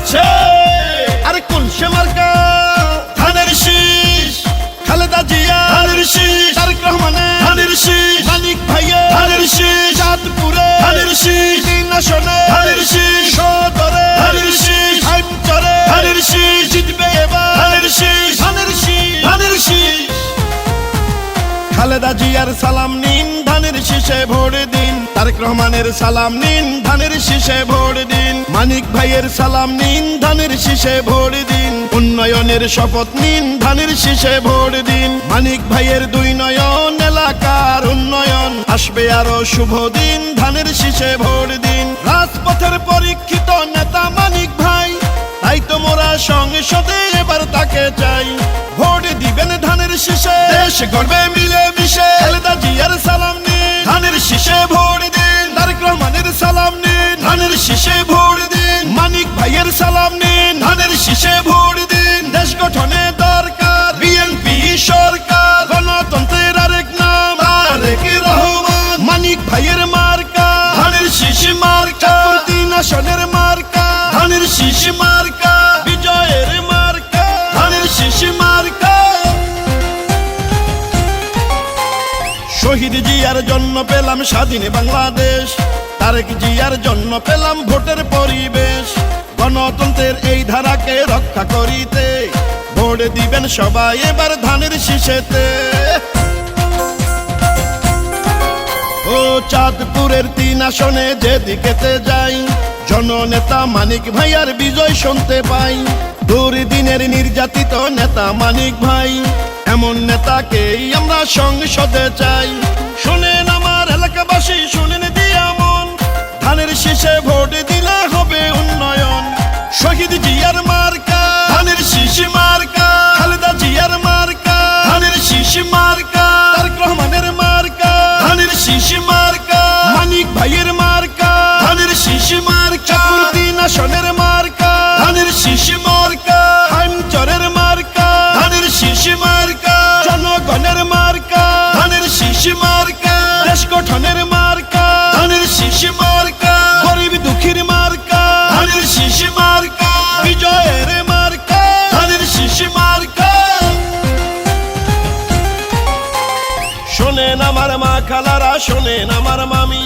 আছে আরে কুলসে মার্কা ধানের শীষ খালেদা জিয়া ধানের শীষ তারেক রহমানের ধানের শীষ মানিক ভাইয়া ধানের শীষ চাঁদপুরে ধানের শীষ তিন আসনে ধানের শীষ সদরে ধানের শীষ ধানের শীষ জিতবে এবার ধানের শীষ ধানের শীষ ধানের শীষ খালেদা জিয়ার সালাম নিন ধানের শীষে ভোট দিন তারেক রহমানের সালাম নিন, ধানের শীষে ভোট দিন। মানিক ভাইয়ের সালাম নিন, ধানের শীষে ভোট দিন। উন্নয়নের শপথ নিন, ধানের শীষে ভোট দিন। মানিক ভাইয়ের দুই নয়ন, এলাকার উন্নয়ন। আসবে আরও শুভ দিন, ধানের শীষে ভোট দিন। রাজপথের পরীক্ষিত নেতা মানিক ভাই, তাই তো মোরা সংসদে এবার তাকে চাই। ভোট দিবেন ধানের শীষে, দেশ গড়বে মিলে মিশে খালেদা জিয়ার সালাম নিন, ধানের শীষে ভোট শীষে ভোট দিন। মানিক ভাইয়ের সালাম নিন। ধানের শীষে ভোট দিন। দেশ গঠনে দরকার। বিএনপি সরকার। গণতন্ত্রের আরেক নাম, আরেক রহমান। মানিক ভাইয়ের মার্কা। ধানের শীষ মার্কা। তিন আসনের মার্কা। ধানের শীষ মার্কা। বিজয়ের মার্কা। ধানের মার্কা। শহীদ জিয়ার জন্য পেলাম স্বাধীন বাংলাদেশ। তারেক জিয়ার জন্য পেলাম ভোটের পরিবেশ। গণতন্ত্রের এই ধারাকে রক্ষা করিতে ভোট দিবেন সবাই এবার ধানের শীষেতে। ও চাঁদপুরের তিন আসনে যেদিকেতে যাই, জননেতা মানিক ভাইয়ার বিজয় শুনতে পাই। দুর্দিনের নির্যাতিত নেতা মানিক ভাই, এমন নেতাকেই আমরা সংসদে চাই। শুনেন আমার এলাকাবাসী, শুনেন শোনেন আমার মামি।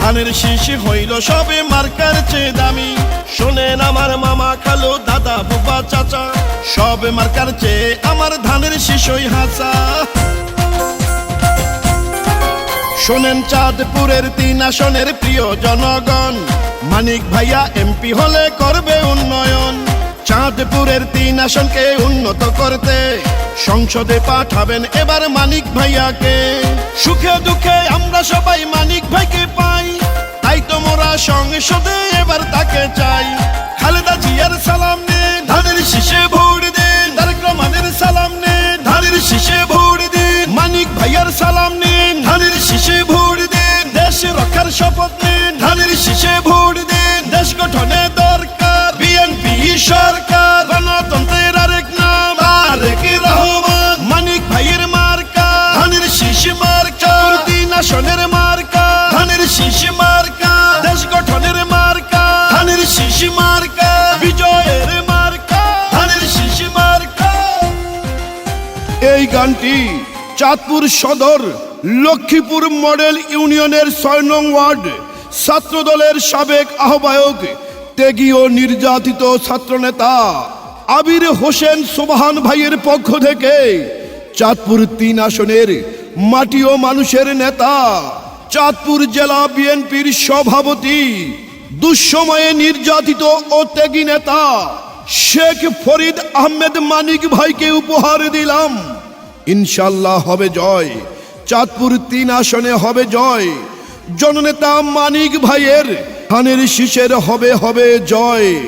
ধানের শীষ হইল, সবে মার্কার চেয়ে দামি। শোনেন আমার মামা খালো দাদা বুবা চাচা। সব মার্কার চেয়ে আমার ধানের শীষই হাসা শোনেন চাঁদপুরের তিন আসনের প্রিয় জনগণ। মানিক ভাইয়া, এমপি হলে করবে উন্নয়ন। চাঁদপুরের তিন আসনকে উন্নত করতে সংসদে পাঠাবেন এবার মানিক ভাইয়াকে। সুখে দুঃখে আমরা সবাই মানিক ভাইকে পাই। তাই তো মোরা সংসদে এবার তাকে চাই। খালেদা জিয়ার সালাম নে, ধানের শীষে ভোট দিন তারেক রহমানের সালাম নিন ধানের শীষে ভোট দিন মানিক ভাইয়ার সালাম নিন ধানের শীষে ভোট দিন দেশ রক্ষার শপথ নিন ধানের শীষে ভোট এই গানটি চাঁদপুর সদর লক্ষ্মীপুর মডেল ইউনিয়নের ছয় নং ওয়ার্ড ছাত্রদলের সাবেক আহ্বায়ক ত্যাগী ও নির্যাতিত ছাত্রনেতা আবির হোসেন সোবাহান ভাইয়ের পক্ষ থেকে চাঁদপুর তিন আসনের মাটি ও মানুষের নেতা, চাঁদপুর জেলা বিএনপির সভাপতি, দুঃসময়ে নির্যাতিত ও ত্যাগী নেতা শেখ ফরিদ আহমেদ মানিক ভাইকে উপহার দিলাম। ইনশাল্লাহ হবে জয়। চাঁদপুর তিন আসনে হবে জয়। জননেতা মানিক ভাইয়ের খানের শীষের হবে হবে জয়।